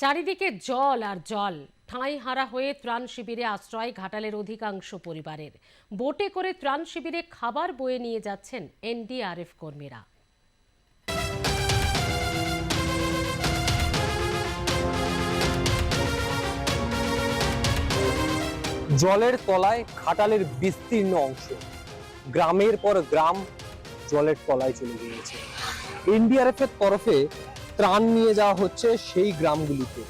চারিদিকে জল আর জল। ঠাঁই হারা হয়ে ত্রাণ শিবিরে আশ্রয় ঘাটালের অধিকাংশ পরিবারের। বোটে করে ত্রাণ শিবিরে খাবার বয়ে নিয়ে যাচ্ছেন এনডিআরএফ কর্মীরা। জলের তলায় খাটালের বিস্তীর্ণ অংশ। গ্রামের পর গ্রাম জলের তলায় চলে গিয়েছে। এনডিআরএফ এর তরফে ত্রাণ নিয়ে যাওয়া হচ্ছে সেই গ্রামগুলিতে,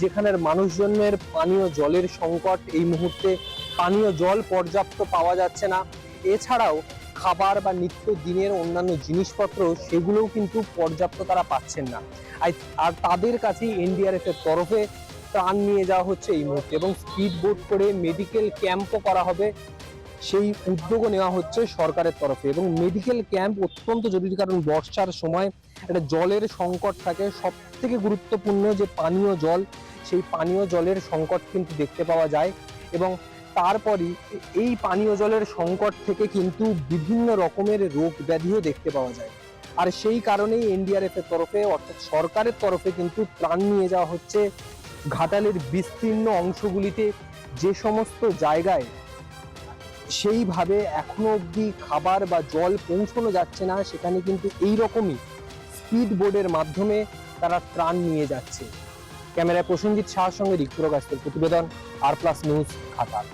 যেখানের মানুষজনের পানীয় জলের সংকট এই মুহূর্তে, পানীয় জল পর্যাপ্ত পাওয়া যাচ্ছে না। এছাড়াও খাবার বা নিত্য দিনের অন্যান্য জিনিসপত্র, সেগুলোও কিন্তু পর্যাপ্ত তারা পাচ্ছেন না। আর- তাদের কাছেই এনডিআরএফ এর তরফে ত্রাণ নিয়ে যাওয়া হচ্ছে এই মুহূর্তে এবং স্পিড বোট করে মেডিকেল ক্যাম্পও করা হবে। সেই উদ্যোগও নেওয়া হচ্ছে সরকারের তরফে এবং মেডিকেল ক্যাম্প অত্যন্ত জরুরি কারণ বর্ষার সময় একটা জলের সংকট থাকে। সব থেকে গুরুত্বপূর্ণ যে পানীয় জল, সেই পানীয় জলের সংকট কিন্তু দেখতে পাওয়া যায় এবং তারপরই এই পানীয় জলের সংকট থেকে কিন্তু বিভিন্ন রকমের রোগ ব্যাধিও দেখতে পাওয়া যায়। আর সেই কারণেই এনডিআরএফ এর তরফে অর্থাৎ সরকারের তরফে কিন্তু ত্রাণ নিয়ে যাওয়া হচ্ছে। ঘাটালের বিস্তীর্ণ অংশগুলিতে যে সমস্ত জায়গায় সেইভাবে এখনও অবধি খাবার বা জল পৌঁছানো যাচ্ছে না, সেখানে কিন্তু এই রকমই স্পিড বোর্ডের মাধ্যমে তারা ত্রাণ নিয়ে যাচ্ছে। ক্যামেরায় প্রসেনজিৎ শাহর সঙ্গে রিক্তুর প্রতিবেদন আর প্লাস নিউজ খাতাল